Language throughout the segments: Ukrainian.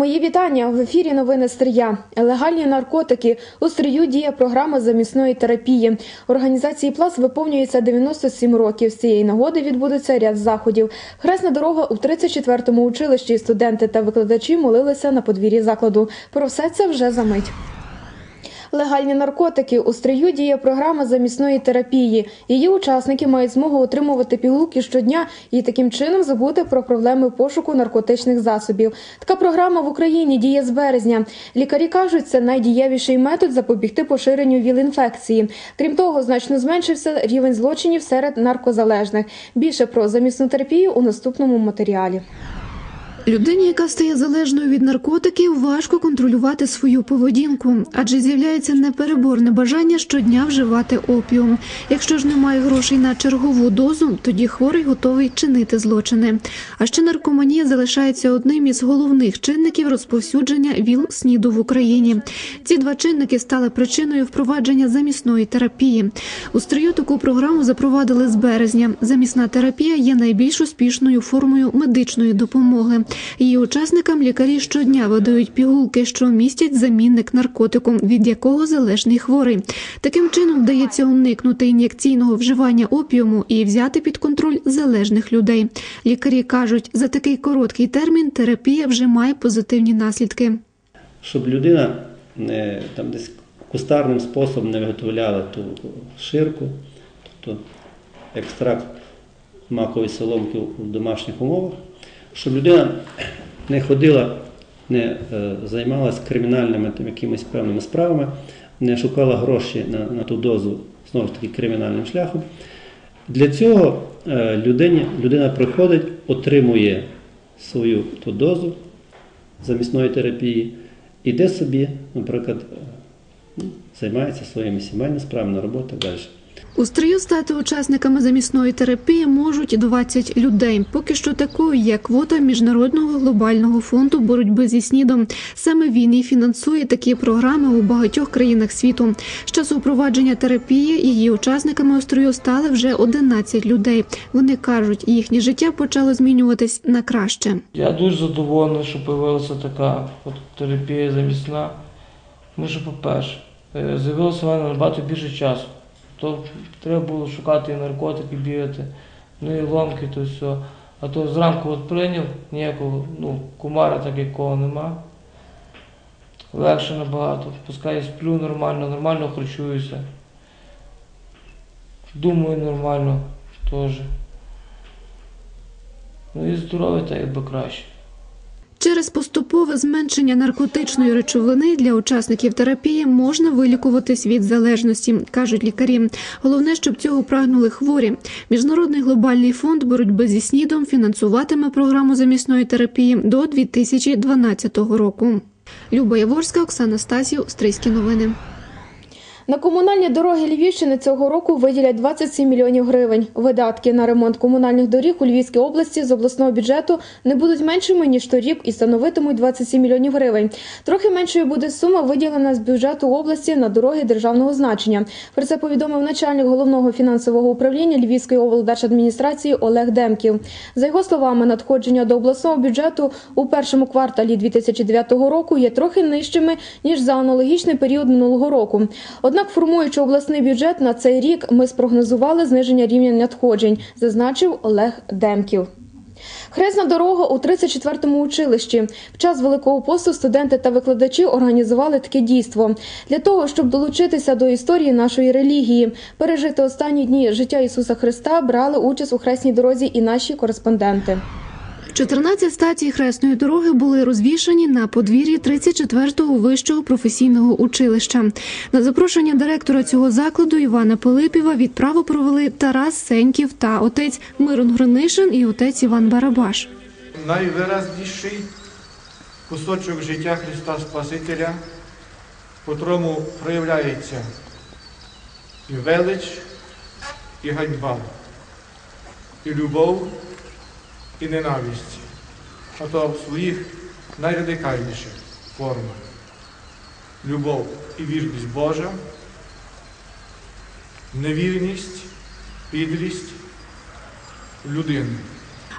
Мої вітання в ефірі. Новини Стрия. Легальні наркотики у стрию діє програма замісної терапії. Організації Плас виповнюється 97 років. З цієї нагоди відбудеться ряд заходів. Хресна дорога у 34-му училищі. Студенти та викладачі молилися на подвір'ї закладу. Про все це вже за мить. Легальні наркотики у стрию діє програма замісної терапії. Її учасники мають змогу отримувати пігулки щодня і таким чином забути про проблеми пошуку наркотичних засобів. Така програма в Україні діє з березня. Лікарі кажуть, це найдієвіший метод запобігти поширенню ВІЛ-інфекції. Крім того, значно зменшився рівень злочинів серед наркозалежних. Більше про замісну терапію у наступному матеріалі. Людині, яка стає залежною від наркотиків, важко контролювати свою поведінку, адже з'являється непереборне бажання щодня вживати опіум. Якщо ж немає грошей на чергову дозу, тоді хворий готовий чинити злочини. А ще наркоманія залишається одним із головних чинників розповсюдження ВІЛ-СНІДу в Україні. Ці два чинники стали причиною впровадження замісної терапії. У стрию таку програму запровадили з березня. Замісна терапія є найбільш успішною формою медичної допомоги. Її учасникам лікарі щодня видають пігулки, що містять замінник наркотику, від якого залежний хворий. Таким чином вдається уникнути ін'єкційного вживання опіуму і взяти під контроль залежних людей. Лікарі кажуть, за такий короткий термін терапія вже має позитивні наслідки. щоб людина не там десь кустарним способом не виготовляла ту ширку, тобто екстракт макової соломки у домашніх умовах, щоб людина не ходила, не е, займалася кримінальними там, якимись певними справами, не шукала гроші на, на ту дозу знову ж таки кримінальним шляхом. Для цього е, людині, людина приходить, отримує свою ту дозу замісної терапії, іде собі, наприклад, е, ну, займається своїми сімейними справами на роботу далі. У стрию стати учасниками замісної терапії можуть 20 людей. Поки що такою є квота міжнародного глобального фонду боротьби зі снідом. Саме він і фінансує такі програми у багатьох країнах світу. З часу впровадження терапії її учасниками у строю стали вже 11 людей. Вони кажуть, їхнє життя почало змінюватись на краще. Я дуже задоволений, що з'явилася така терапія замісна. Тому що, по-перше, е, з'явилося в мене набагато більше часу. То треба було шукати і наркотики, бігати, ну і ломки, то все. А то зранку от прийняв, ніякого, ну, кумара так якого нема. Легше набагато. Пускай я сплю нормально, нормально харчуюся. Думаю нормально теж. Ну і здоров'я так якби краще. Через поступове зменшення наркотичної речовини для учасників терапії можна вилікуватись від залежності, кажуть лікарі. Головне, щоб цього прагнули хворі. Міжнародний глобальний фонд боротьби зі снідом фінансуватиме програму замісної терапії до 2012 року. Люба Яворська, Оксана Стасів, Стрийські новини. На комунальні дороги Львівщини цього року виділять 27 мільйонів гривень. Видатки на ремонт комунальних доріг у Львівській області з обласного бюджету не будуть меншими ніж торік і становитимуть 27 мільйонів гривень. Трохи меншою буде сума виділена з бюджету області на дороги державного значення. Про це повідомив начальник головного фінансового управління Львівської облдержадміністрації Олег Демків. За його словами, надходження до обласного бюджету у першому кварталі 2009 року є трохи нижчими ніж за аналогічний період минулого року. Однак, формуючи обласний бюджет на цей рік, ми спрогнозували зниження рівня надходжень, зазначив Олег Демків. Хресна дорога у 34-му училищі. В час Великого посту студенти та викладачі організували таке дійство для того, щоб долучитися до історії нашої релігії, пережити останні дні життя Ісуса Христа, брали участь у хресній дорозі і наші кореспонденти. 14 стацій хресної дороги були розвішані на подвір'ї 34-го вищого професійного училища. На запрошення директора цього закладу Івана Пилипіва відправу провели Тарас Сеньків та отець Мирон Гринишин і отець Іван Барабаш. найвиразніший кусочок життя Христа Спасителя, котрому проявляється і велич, і ганьба, і любов, і ненависть, а то в своїх найрадикальніших формах. Любов і вірність Божа, невірність, підрість людини.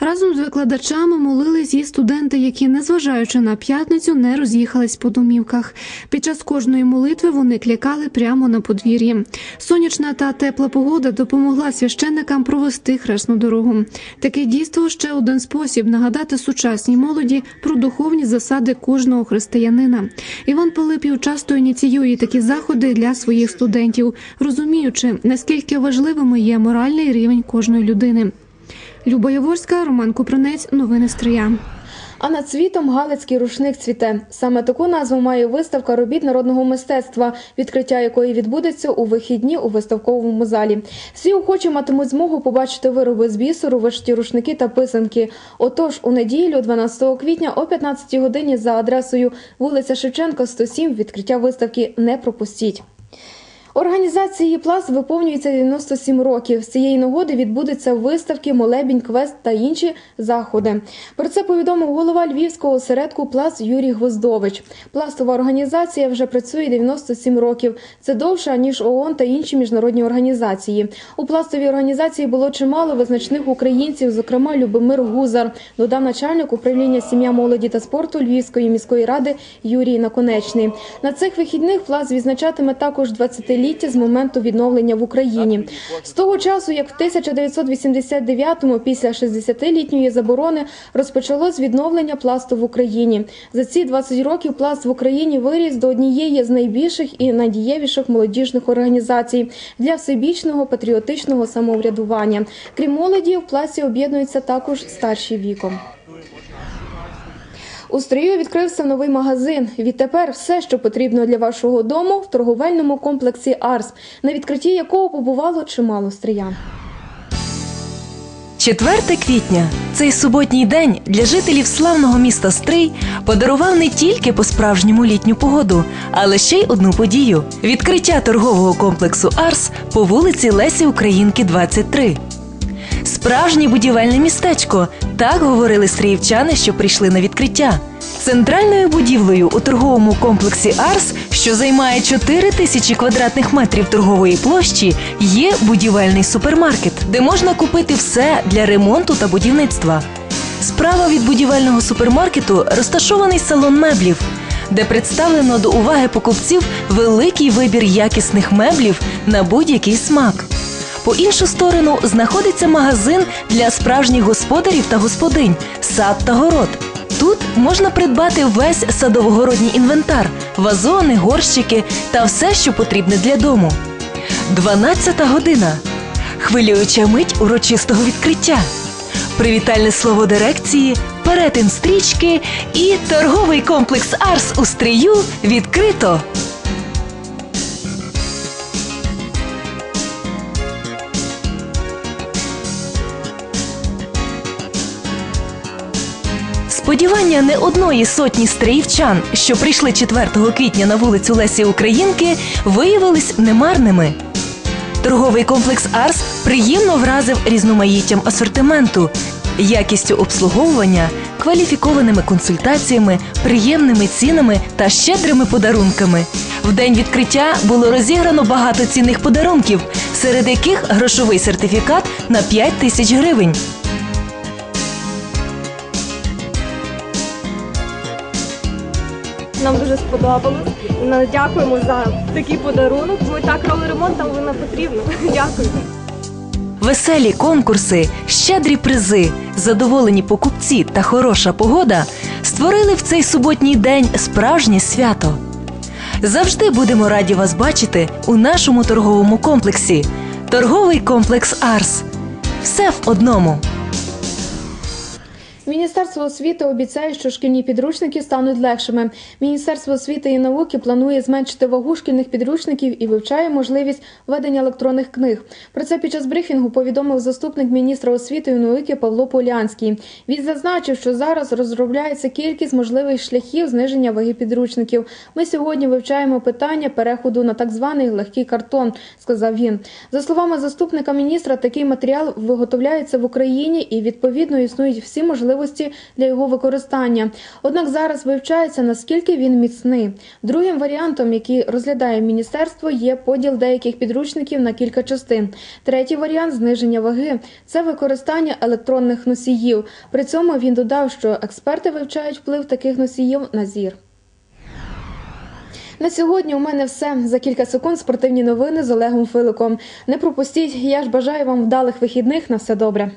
Разом з викладачами молились і студенти, які, незважаючи на п'ятницю, не роз'їхались по домівках. Під час кожної молитви вони клякали прямо на подвір'ї. Сонячна та тепла погода допомогла священникам провести хресну дорогу. Таке дійство ще один спосіб нагадати сучасній молоді про духовні засади кожного християнина. Іван Пилипів часто ініціює такі заходи для своїх студентів, розуміючи, наскільки важливими є моральний рівень кожної людини. Люба Яворська, Роман Купринець, новини Стрия. А над світом Галицький рушник цвіте. Саме таку назву має виставка робіт народного мистецтва, відкриття якої відбудеться у вихідні у виставковому залі. Всі охочі матимуть змогу побачити вироби з бісеру, вишиті рушники та писанки. Отож, у неділю, 12 квітня, о 15 годині за адресою вулиця Шевченка, 107, відкриття виставки не пропустіть. Організації Пласт виповнюється 97 років. З цієї нагоди відбудуться виставки, молебінь, квест та інші заходи. Про це повідомив голова львівського осередку Пласт Юрій Гвоздович. Пластова організація вже працює 97 років. Це довше ніж ООН та інші міжнародні організації. У пластовій організації було чимало визначних українців, зокрема Любомир Гузар, додав начальник управління сім'я молоді та спорту Львівської міської ради Юрій Наконечний. На цих вихідних пласт відзначатиме також 20-ліття з моменту відновлення в Україні. З того часу, як в 1989-му, після 60-літньої заборони, розпочалось відновлення пласту в Україні. За ці 20 років пласт в Україні виріс до однієї з найбільших і найдієвіших молодіжних організацій для всебічного патріотичного самоврядування. Крім молоді, в пласті об'єднуються також старші віком. У стрію відкрився новий магазин. Відтепер все, що потрібно для вашого дому, в торговельному комплексі Арс, на відкритті якого побувало чимало стріян. 4 квітня цей суботній день для жителів славного міста Стрий подарував не тільки по-справжньому літню погоду, але ще й одну подію відкриття торгового комплексу Арс по вулиці Лесі Українки, 23. Справжнє будівельне містечко так говорили стріївчани, що прийшли на відкриття. Центральною будівлею у торговому комплексі Арс, що займає 4 тисячі квадратних метрів торгової площі, є будівельний супермаркет, де можна купити все для ремонту та будівництва. Справа від будівельного супермаркету розташований салон меблів, де представлено до уваги покупців великий вибір якісних меблів на будь-який смак. По іншу сторону знаходиться магазин для справжніх господарів та господинь, сад та город. Тут можна придбати весь садово-городній інвентар, вазони, горщики та все, що потрібне для дому. 12 година. Хвилююча мить урочистого відкриття. Привітальне слово дирекції, перетин стрічки і торговий комплекс Арс у стрію відкрито. Сподівання не одної сотні стріївчан, що прийшли 4 квітня на вулицю Лесі Українки, виявились немарними. Торговий комплекс Арс приємно вразив різноманіттям асортименту, якістю обслуговування, кваліфікованими консультаціями, приємними цінами та щедрими подарунками. В день відкриття було розіграно багато цінних подарунків, серед яких грошовий сертифікат на 5 тисяч гривень. Нам дуже сподобалось. Дякуємо за такий подарунок. Ми так робили ремонт, там воно потрібно. Дякую. Веселі конкурси, щедрі призи, задоволені покупці та хороша погода створили в цей суботній день справжнє свято. Завжди будемо раді вас бачити у нашому торговому комплексі. Торговий комплекс Арс. Все в одному. Міністерство освіти обіцяє, що шкільні підручники стануть легшими. Міністерство освіти і науки планує зменшити вагу шкільних підручників і вивчає можливість ведення електронних книг. Про це під час брифінгу повідомив заступник міністра освіти і науки Павло Полянський. Він зазначив, що зараз розробляється кількість можливих шляхів зниження ваги підручників. Ми сьогодні вивчаємо питання переходу на так званий легкий картон, сказав він. За словами заступника міністра, такий матеріал виготовляється в Україні і відповідно існують всі можливості можливості для його використання. Однак зараз вивчається наскільки він міцний. Другим варіантом, який розглядає міністерство, є поділ деяких підручників на кілька частин. Третій варіант зниження ваги це використання електронних носіїв. При цьому він додав, що експерти вивчають вплив таких носіїв на зір. На сьогодні у мене все. За кілька секунд спортивні новини з Олегом Филиком. Не пропустіть. Я ж бажаю вам вдалих вихідних. На все добре.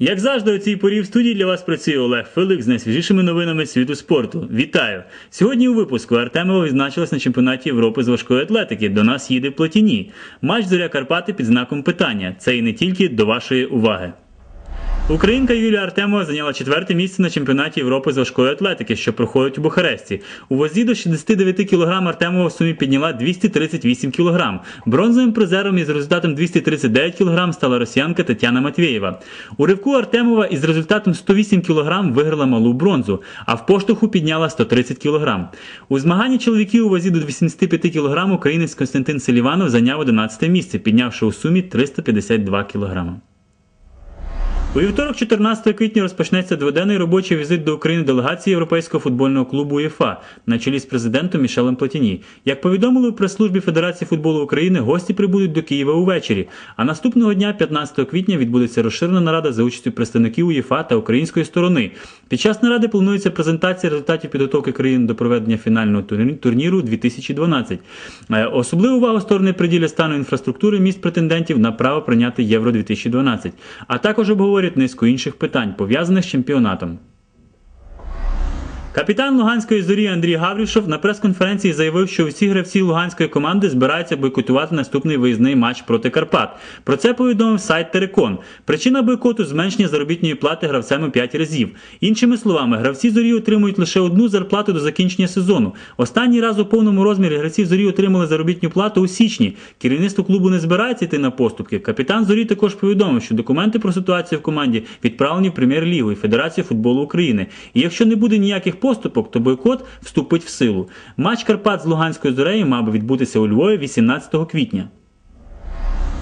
Як завжди, у цій порі в студії для вас працює Олег Филик з найсвіжішими новинами світу спорту. Вітаю! Сьогодні у випуску Артемова відзначилась на чемпіонаті Європи з важкої атлетики. До нас їде Платіні. Матч Зоря Карпати під знаком питання. Це і не тільки до вашої уваги. Українка Юлія Артемова зайняла четверте місце на чемпіонаті Європи з важкої атлетики, що проходить у Бухаресті. У вазі до 69 кг Артемова в сумі підняла 238 кг. Бронзовим призером із результатом 239 кг стала росіянка Тетяна Матвєєва. У ривку Артемова із результатом 108 кг виграла малу бронзу, а в поштовху підняла 130 кг. У змаганні чоловіків у вазі до 85 кг українець Константин Селіванов зайняв 11 місце, піднявши у сумі 352 кг. У вівторок, 14 квітня, розпочнеться дводенний робочий візит до України делегації Європейського футбольного клубу УЄФА на чолі з президентом Мішелем Платіні. Як повідомили у прес-службі Федерації футболу України, гості прибудуть до Києва увечері. А наступного дня, 15 квітня, відбудеться розширена нарада за участю представників УЄФА та української сторони. Під час наради планується презентація результатів підготовки країн до проведення фінального турніру 2012. Е, Особливу увагу сторони приділять стану інфраструктури міст претендентів на право прийняти Євро 2012, а також обговорять низку інших питань, пов'язаних з чемпіонатом. Капітан Луганської зорі Андрій Гаврішов на прес-конференції заявив, що всі гравці луганської команди збираються бойкотувати наступний виїзний матч проти Карпат. Про це повідомив сайт Терекон. Причина бойкоту зменшення заробітної плати гравцям у 5 разів. Іншими словами, гравці зорі отримують лише одну зарплату до закінчення сезону. Останній раз у повному розмірі гравці зорі отримали заробітну плату у січні. Керівництво клубу не збирається йти на поступки. Капітан зорі також повідомив, що документи про ситуацію в команді відправлені в прем'єр-лігу і Федерацію футболу України. І якщо не буде ніяких поступок, то бойкот вступить в силу. Матч Карпат з Луганською зорею мав би відбутися у Львові 18 квітня.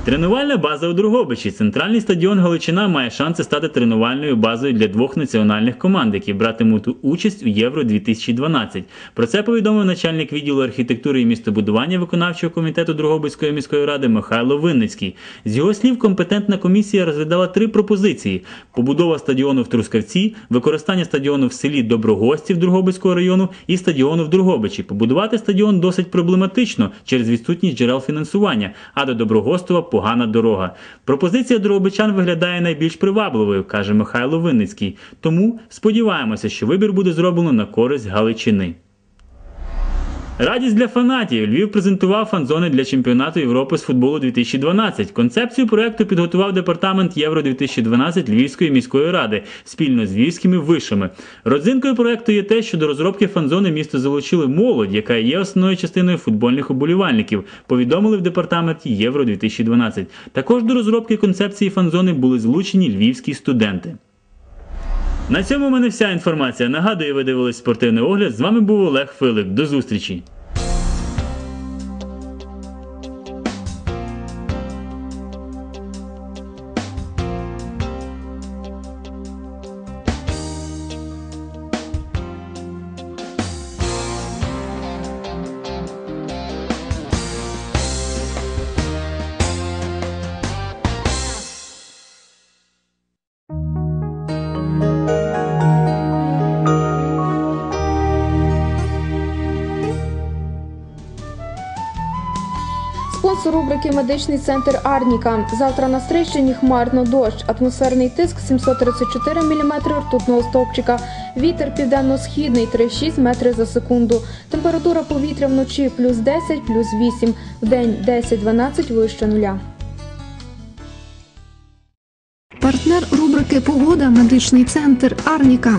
Тренувальна база у Другобичі. Центральний стадіон Галичина має шанси стати тренувальною базою для двох національних команд, які братимуть участь у Євро 2012. Про це повідомив начальник відділу архітектури і містобудування виконавчого комітету Другобицької міської ради Михайло Винницький. З його слів, компетентна комісія розглядала три пропозиції: побудова стадіону в Трускавці, використання стадіону в селі Доброгостів Другобицького району і стадіону в Другобичі. Побудувати стадіон досить проблематично через відсутність джерел фінансування, а до Доброгостова погана дорога. Пропозиція Дрогобичан виглядає найбільш привабливою, каже Михайло Винницький. Тому сподіваємося, що вибір буде зроблено на користь Галичини. Радість для фанатів. Львів презентував фан-зони для чемпіонату Європи з футболу 2012. Концепцію проекту підготував департамент Євро 2012 Львівської міської ради спільно з львівськими вишами. Родзинкою проекту є те, що до розробки фан-зони місто залучили молодь, яка є основною частиною футбольних уболівальників. Повідомили в департаменті Євро 2012. Також до розробки концепції фан-зони були залучені львівські студенти. На цьому в мене вся інформація. Нагадую, ви дивились спортивний огляд. З вами був Олег Филип. До зустрічі. Спонсор рубрики Медичний центр Арніка. Завтра на Стрийщині хмарно дощ. Атмосферний тиск 734 мм ртутного стовпчика. Вітер південно-східний 3,6 метри за секунду. Температура повітря вночі плюс 10, плюс 8. Вдень 10-12 вище нуля. Партнер рубрики Погода медичний центр Арніка.